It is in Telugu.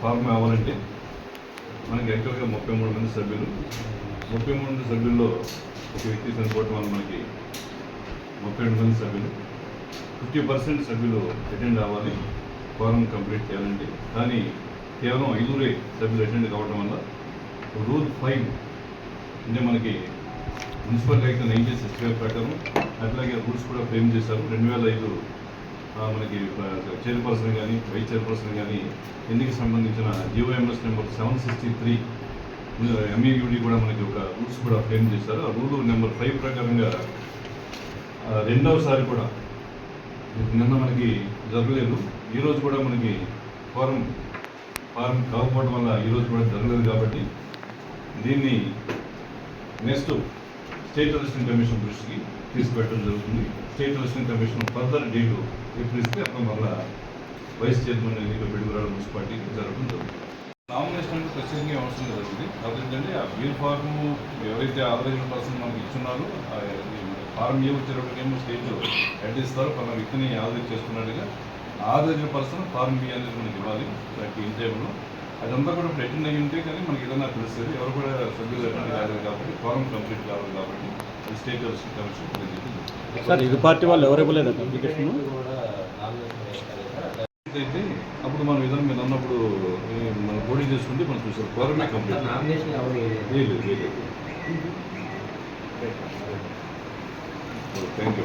ఫార్మ్ అవ్వాలంటే మనకి యాక్చువల్గా ముప్పై మూడు మంది సభ్యులు. ముప్పై మూడు మంది సభ్యుల్లో ఒక వ్యక్తి చనిపోవడం వల్ల మనకి ముప్పై రెండు మంది సభ్యులు. ఫిఫ్టీ పర్సెంట్ సభ్యులు అటెండ్ అవ్వాలి. ఫారం కంప్లీట్ చేయాలంటే. కానీ కేవలం ఐదుగురే సభ్యులు అటెండ్ కావడం వల్ల రూల్ ఫైవ్ అంటే మనకి municipal act nineteen sixty five ప్రకారం అట్లాగే రూల్స్ కూడా ఫ్రేమ్ చేశారు. రెండు వేల ఐదు మనకి చైర్పర్సన్ కానీ వైస్ చైర్పర్సన్ కానీ ఎన్నిక సంబంధించిన GOMS number seven sixty three MAUD కూడా మనకి ఒక రూల్స్ కూడా ఫ్రేమ్ చేశారు. ఆ రూల్ నెంబర్ ఫైవ్ ప్రకారంగా రెండవసారి కూడా నిన్న మనకి జరగలేదు. ఈరోజు కూడా మనకి ఫారం ఫారం కాకపోవడం వల్ల ఈరోజు కూడా జరగలేదు కాబట్టి దీన్ని నెక్స్ట్ స్టేట్ ఎలక్షన్ కమిషన్ దృష్టికి తీసుకువెట్టడం జరుగుతుంది. స్టేట్ ఎలక్షన్ కమిషన్ ఫర్దర్ డీలు ఎప్పుడు ఇస్తే అప్పుడు మళ్ళా వైస్ చైర్మన్ ఎన్నిక పెడుగురాడు మున్సిపాలిటీకి జరగడం జరుగుతుంది. నామినేషన్ అంటే ప్రత్యేకంగా అవసరం జరుగుతుంది అదేంటంటే ఆ బిల్ ఫార్మ్ ఎవరైతే ఆథరైజ్డ్ పర్సన్ మనకి ఇచ్చున్నారో ఆ ఫార్మ్ ఏ వచ్చేటప్పటికేమో స్టేట్లో అడ్ ఇస్తారో మన వ్యక్తిని ఆదాయం చేసుకున్నట్టుగా ఆథరైజ్డ్ పర్సన్ ఫార్మ్ బి అనేది మనకి ఇవ్వాలి. ప్రతి ఇన్ టైంలో అదంతా కూడా అటెండ్ అయ్యి ఉంటే కానీ మనకి ఏదైనా తెలుస్తుంది. ఎవరు కూడా సభ్యులు అటెండ్ కాలేదు కాబట్టి ఫారం కంప్లీట్ కావాలి కాబట్టి అది స్టేట్ కమిషన్ సార్ ఇది పార్టీ వాళ్ళు ఎవరు ఇవ్వలేదు అప్లికేషన్ అయితే అప్పుడు మనం ఏదైనా మీరు అన్నప్పుడు ఏ, మనం పోటీ చేసుకుంటే మనం చూసారు ఫారమే కంప్లీట్. లేదు లేదు. Thank you